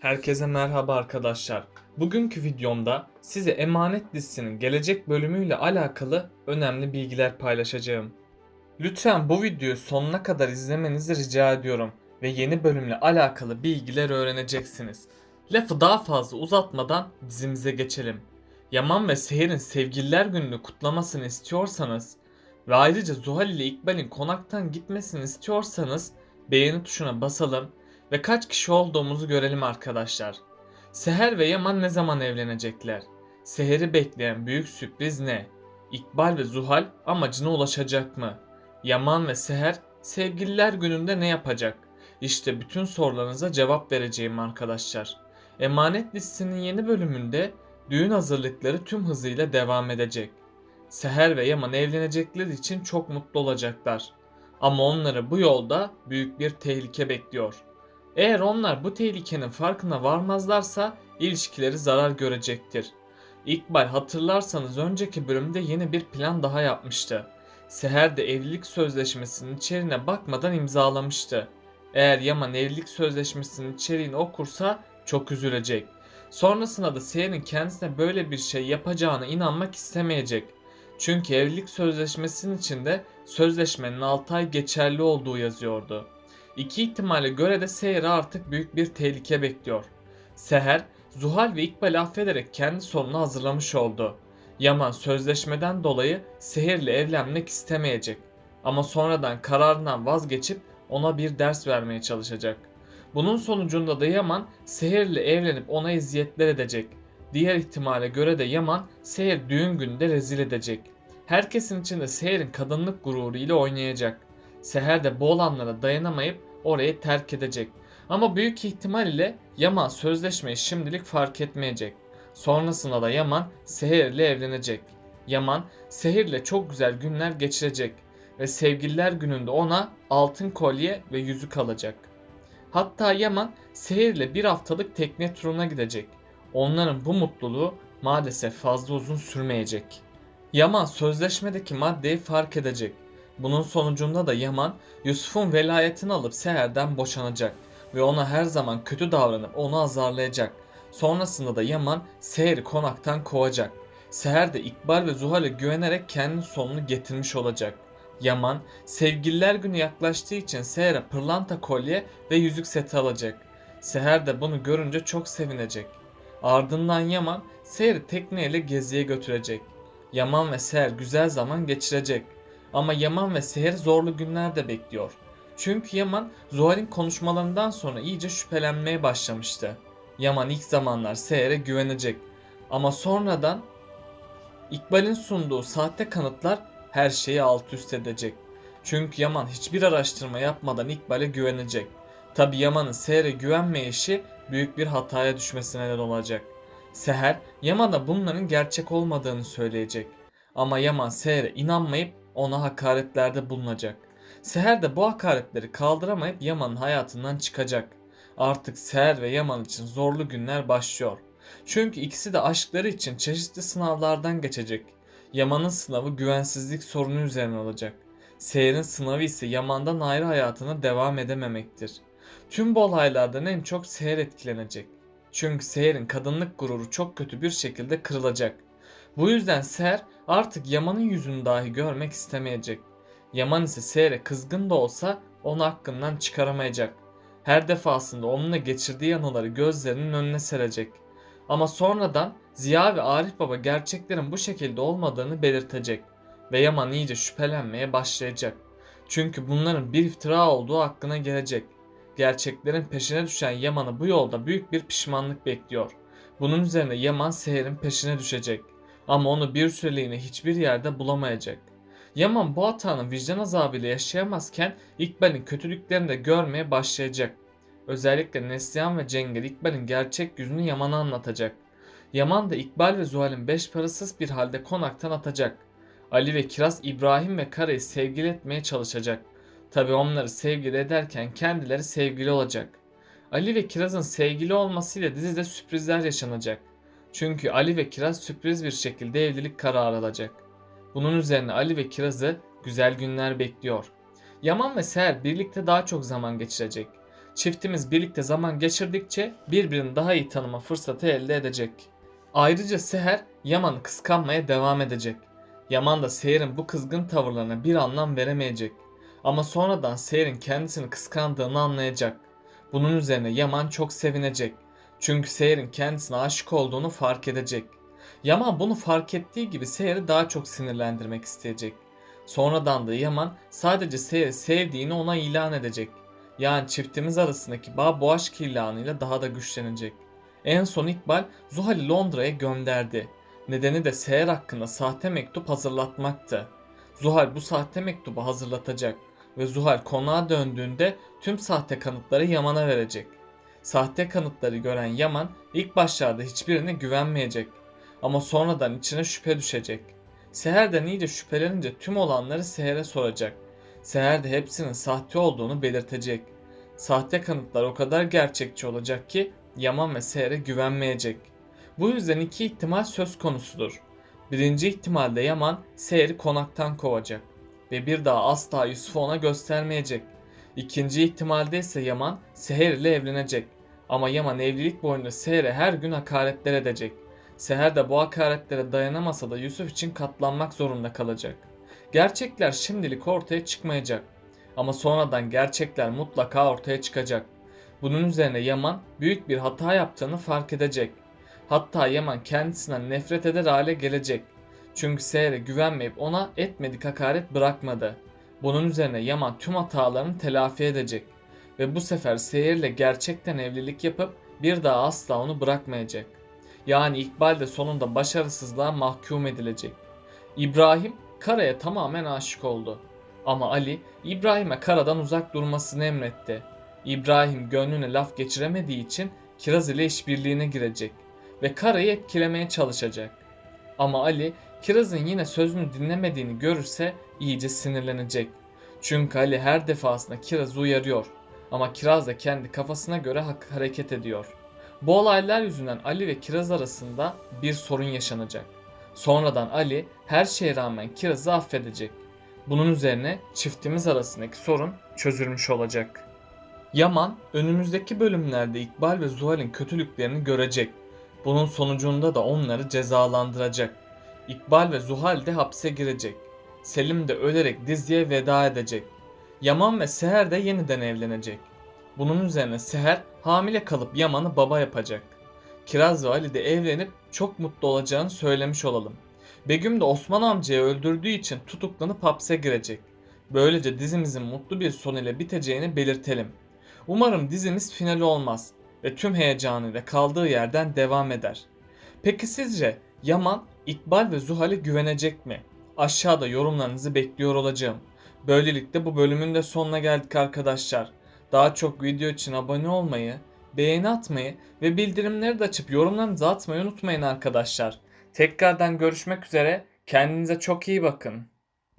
Herkese merhaba arkadaşlar. Bugünkü videomda size Emanet dizisinin gelecek bölümüyle alakalı önemli bilgiler paylaşacağım. Lütfen bu videoyu sonuna kadar izlemenizi rica ediyorum ve yeni bölümle alakalı bilgiler öğreneceksiniz. Lafı daha fazla uzatmadan dizimize geçelim. Yaman ve Seher'in sevgililer gününü kutlamasını istiyorsanız ve ayrıca Zuhal ile İkbal'in konaktan gitmesini istiyorsanız beğeni tuşuna basalım ve kaç kişi olduğumuzu görelim arkadaşlar. Seher ve Yaman ne zaman evlenecekler? Seher'i bekleyen büyük sürpriz ne? İkbal ve Zuhal amacına ulaşacak mı? Yaman ve Seher sevgililer gününde ne yapacak? İşte bütün sorularınıza cevap vereceğim arkadaşlar. Emanet dizisinin yeni bölümünde düğün hazırlıkları tüm hızıyla devam edecek. Seher ve Yaman evlenecekleri için çok mutlu olacaklar. Ama onları bu yolda büyük bir tehlike bekliyor. Eğer onlar bu tehlikenin farkına varmazlarsa ilişkileri zarar görecektir. İkbal hatırlarsanız önceki bölümde yeni bir plan daha yapmıştı. Seher de evlilik sözleşmesinin içeriğine bakmadan imzalamıştı. Eğer Yaman evlilik sözleşmesinin içeriğini okursa çok üzülecek. Sonrasında da Seher'in kendisine böyle bir şey yapacağına inanmak istemeyecek. Çünkü evlilik sözleşmesinin içinde sözleşmenin 6 ay geçerli olduğu yazıyordu. İki ihtimale göre de Seher'i artık büyük bir tehlike bekliyor. Seher, Zuhal ve İkbal'i affederek kendi sonunu hazırlamış oldu. Yaman sözleşmeden dolayı Seher'le evlenmek istemeyecek. Ama sonradan kararından vazgeçip ona bir ders vermeye çalışacak. Bunun sonucunda da Yaman Seher'le evlenip ona eziyetler edecek. Diğer ihtimale göre de Yaman Seher düğün gününde rezil edecek. Herkesin içinde Seher'in kadınlık gururu ile oynayacak. Seher de bu olanlara dayanamayıp orayı terk edecek. Ama büyük ihtimal ile Yaman sözleşmeyi şimdilik fark etmeyecek. Sonrasında da Yaman Seher ile evlenecek. Yaman Seher ile çok güzel günler geçirecek ve sevgililer gününde ona altın kolye ve yüzük alacak. Hatta Yaman Seher ile bir haftalık tekne turuna gidecek. Onların bu mutluluğu maalesef fazla uzun sürmeyecek. Yaman sözleşmedeki maddeyi fark edecek. Bunun sonucunda da Yaman Yusuf'un velayetini alıp Seher'den boşanacak ve ona her zaman kötü davranıp onu azarlayacak. Sonrasında da Yaman Seher'i konaktan kovacak. Seher de İkbal ve Zuhal'e güvenerek kendi sonunu getirmiş olacak. Yaman sevgililer günü yaklaştığı için Seher'e pırlanta kolye ve yüzük seti alacak. Seher de bunu görünce çok sevinecek. Ardından Yaman Seher'i tekneyle geziye götürecek. Yaman ve Seher güzel zaman geçirecek. Ama Yaman ve Seher zorlu günler de bekliyor. Çünkü Yaman Zuhal'in konuşmalarından sonra iyice şüphelenmeye başlamıştı. Yaman ilk zamanlar Seher'e güvenecek. Ama sonradan İkbal'in sunduğu sahte kanıtlar her şeyi alt üst edecek. Çünkü Yaman hiçbir araştırma yapmadan İkbal'e güvenecek. Tabi Yaman'ın Seher'e güvenmeyişi büyük bir hataya düşmesine neden olacak. Seher Yaman'a bunların gerçek olmadığını söyleyecek. Ama Yaman Seher'e inanmayıp ona hakaretlerde bulunacak. Seher de bu hakaretleri kaldıramayıp Yaman'ın hayatından çıkacak. Artık Seher ve Yaman için zorlu günler başlıyor. Çünkü ikisi de aşkları için çeşitli sınavlardan geçecek. Yaman'ın sınavı güvensizlik sorunu üzerine olacak. Seher'in sınavı ise Yaman'dan ayrı hayatına devam edememektir. Tüm bu olaylardan en çok Seher etkilenecek. Çünkü Seher'in kadınlık gururu çok kötü bir şekilde kırılacak. Bu yüzden Seher artık Yaman'ın yüzünü dahi görmek istemeyecek. Yaman ise Seher'e kızgın da olsa onu hakkından çıkaramayacak. Her defasında onunla geçirdiği anıları gözlerinin önüne serecek. Ama sonradan Ziya ve Arif Baba gerçeklerin bu şekilde olmadığını belirtecek ve Yaman iyice şüphelenmeye başlayacak. Çünkü bunların bir iftira olduğu hakkına gelecek. Gerçeklerin peşine düşen Yaman'ı bu yolda büyük bir pişmanlık bekliyor. Bunun üzerine Yaman Seher'in peşine düşecek. Ama onu bir süreliğine hiçbir yerde bulamayacak. Yaman bu hatanın vicdan azabıyla yaşayamazken İkbal'in kötülüklerini de görmeye başlayacak. Özellikle Neslihan ve Cenger İkbal'in gerçek yüzünü Yaman'a anlatacak. Yaman da İkbal ve Zuhal'in beş parasız bir halde konaktan atacak. Ali ve Kiraz İbrahim ve Kara'yı sevgili etmeye çalışacak. Tabi onları sevgili ederken kendileri sevgili olacak. Ali ve Kiraz'ın sevgili olmasıyla dizide sürprizler yaşanacak. Çünkü Ali ve Kiraz sürpriz bir şekilde evlilik kararı alacak. Bunun üzerine Ali ve Kiraz'ı güzel günler bekliyor. Yaman ve Seher birlikte daha çok zaman geçirecek. çiftimiz birlikte zaman geçirdikçe birbirini daha iyi tanıma fırsatı elde edecek. Ayrıca Seher Yaman'ı kıskanmaya devam edecek. Yaman da Seher'in bu kızgın tavırlarına bir anlam veremeyecek. Ama sonradan Seher'in kendisini kıskandığını anlayacak. Bunun üzerine Yaman çok sevinecek. Çünkü Seher'in kendisine aşık olduğunu fark edecek. Yaman bunu fark ettiği gibi Seher'i daha çok sinirlendirmek isteyecek. Sonradan da Yaman sadece Seher'i sevdiğini ona ilan edecek. Yani çiftimiz arasındaki bağ bu aşk ilanıyla daha da güçlenecek. En son İkbal Zuhal'i Londra'ya gönderdi. Nedeni de Seher hakkında sahte mektup hazırlatmaktı. Zuhal bu sahte mektubu hazırlatacak ve Zuhal konağa döndüğünde tüm sahte kanıtları Yaman'a verecek. Sahte kanıtları gören Yaman ilk başlarda hiçbirine güvenmeyecek ama sonradan içine şüphe düşecek. Seher'den iyice şüphelenince tüm olanları Seher'e soracak. Seher de hepsinin sahte olduğunu belirtecek. Sahte kanıtlar o kadar gerçekçi olacak ki Yaman ve Seher'e güvenmeyecek. Bu yüzden iki ihtimal söz konusudur. Birinci ihtimalde Yaman Seher'i konaktan kovacak ve bir daha asla Yusuf'u ona göstermeyecek. İkinci ihtimalde ise Yaman Seher ile evlenecek. Ama Yaman evlilik boyunca Seher'e her gün hakaretler edecek. Seher de bu hakaretlere dayanamasa da Yusuf için katlanmak zorunda kalacak. Gerçekler şimdilik ortaya çıkmayacak. Ama sonradan gerçekler mutlaka ortaya çıkacak. Bunun üzerine Yaman büyük bir hata yaptığını fark edecek. Hatta Yaman kendisinden nefret eder hale gelecek. Çünkü Seher'e güvenmeyip ona etmedik hakaret bırakmadı. Bunun üzerine Yaman tüm hatalarını telafi edecek. Ve bu sefer Seher'le gerçekten evlilik yapıp bir daha asla onu bırakmayacak. Yani İkbal de sonunda başarısızlığa mahkum edilecek. İbrahim Kara'ya tamamen aşık oldu. Ama Ali İbrahim'e Kara'dan uzak durmasını emretti. İbrahim gönlüne laf geçiremediği için Kiraz ile işbirliğine girecek ve Kara'yı etkilemeye çalışacak. Ama Ali Kiraz'ın yine sözünü dinlemediğini görürse iyice sinirlenecek. Çünkü Ali her defasında Kiraz'ı uyarıyor ama Kiraz da kendi kafasına göre hareket ediyor. Bu olaylar yüzünden Ali ve Kiraz arasında bir sorun yaşanacak. Sonradan Ali her şeye rağmen Kiraz'ı affedecek. Bunun üzerine çiftimiz arasındaki sorun çözülmüş olacak. Yaman önümüzdeki bölümlerde İkbal ve Zuhal'in kötülüklerini görecek. Bunun sonucunda da onları cezalandıracak. İkbal ve Zuhal de hapse girecek. Selim de ölerek diziye veda edecek. Yaman ve Seher de yeniden evlenecek. Bunun üzerine Seher hamile kalıp Yaman'ı baba yapacak. Kiraz ve Ali de evlenip çok mutlu olacağını söylemiş olalım. Begüm de Osman amcayı öldürdüğü için tutuklanıp hapse girecek. Böylece dizimizin mutlu bir son ile biteceğini belirtelim. Umarım dizimiz finali olmaz ve tüm heyecanıyla kaldığı yerden devam eder. Peki sizce Yaman, İkbal ve Zuhal'e güvenecek mi? Aşağıda yorumlarınızı bekliyor olacağım. Böylelikle bu bölümün de sonuna geldik arkadaşlar. Daha çok video için abone olmayı, beğeni atmayı ve bildirimleri de açıp yorumlarınızı atmayı unutmayın arkadaşlar. Tekrardan görüşmek üzere. Kendinize çok iyi bakın.